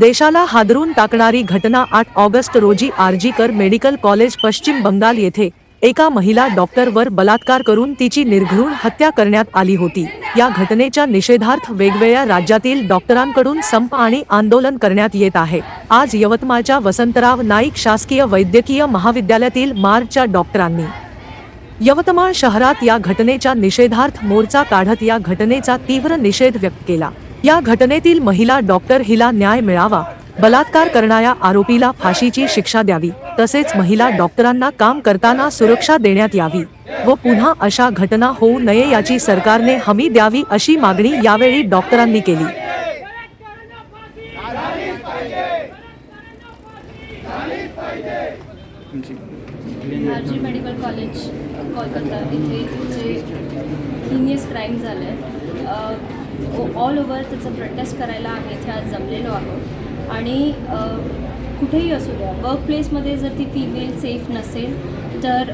देशाला हादरून टाकणारी घटना आठ ऑगस्ट रोजी आरजीकर मेडिकल कॉलेज पश्चिम बंगाल येथे एका महिला डॉक्टरवर बलात्कार करून तिची निर्घृण हत्या करण्यात आली होती. या घटनेच्या निषेधार्थ वेगवेगळ्या राज्यातील डॉक्टरांकडून संप आणि आंदोलन करण्यात येत आहे. आज यवतमाळच्या वसंतराव नाईक शासकीय वैद्यकीय महाविद्यालयातील मार्चच्या डॉक्टरांनी यवतमाळ शहरात या घटनेच्या निषेधार्थ मोर्चा काढत या घटनेचा तीव्र निषेध व्यक्त केला. या घटनेतील महिला डॉक्टर हिला न्याय मिळावा बलात्कार करणाऱ्या आरोपीला फाशीची शिक्षा द्यावी तसेच महिला डॉक्टरांना काम करताना सुरक्षा देण्यात यावी व पुन्हा अशा घटना होऊ नये याची सरकारने हमी द्यावी अशी मागणी यावेळी डॉक्टरांनी केली. मेडिकल कॉलेज कोलकाता इथे जे हिनियस क्राईम झालं आहे ऑल ओव्हर त्याचं प्रोटेस्ट करायला आम्ही इथे आज जमलेलो आहोत. आणि कुठेही असू द्या वर्क प्लेसमध्ये जर ती फिमेल सेफ नसेल तर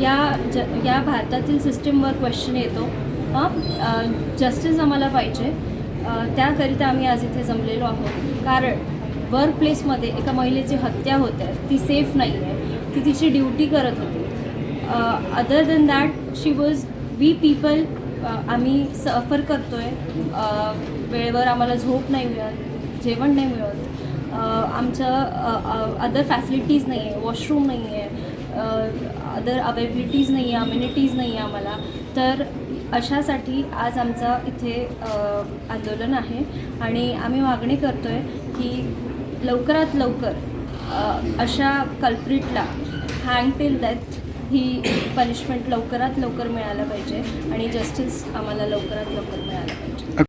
या ज या भारतातील सिस्टीमवर क्वेश्चन येतो हां जस्टिस आम्हाला पाहिजे. त्याकरिता आम्ही आज इथे जमलेलो आहोत. कारण वर्क प्लेसमध्ये एका महिलेची हत्या होते आहे. ती सेफ नाही आहे ती तिची ड्युटी करत होती. Other than that she was we people आम्ही सफर करतो आहे वेळेवर आम्हाला झोप नाही मिळत जेवण नाही मिळत. आमच्या आमचं अदर फॅसिलिटीज नाही आहे वॉशरूम नाही आहे अदर अवेबिलिटीज नाही आहे अम्युनिटीज नाही आहे आम्हाला. तर अशासाठी आज आमचा इथे आंदोलन आहे आणि आम्ही मागणी करतो आहे की लवकरात लवकर अशा कल्प्रिटला हँग टिल डेथ ही पनिशमेंट लवकरात लवकर मिळायला पाहिजे आणि जस्टिस आम्हाला लवकरात लवकर मिळालं पाहिजे.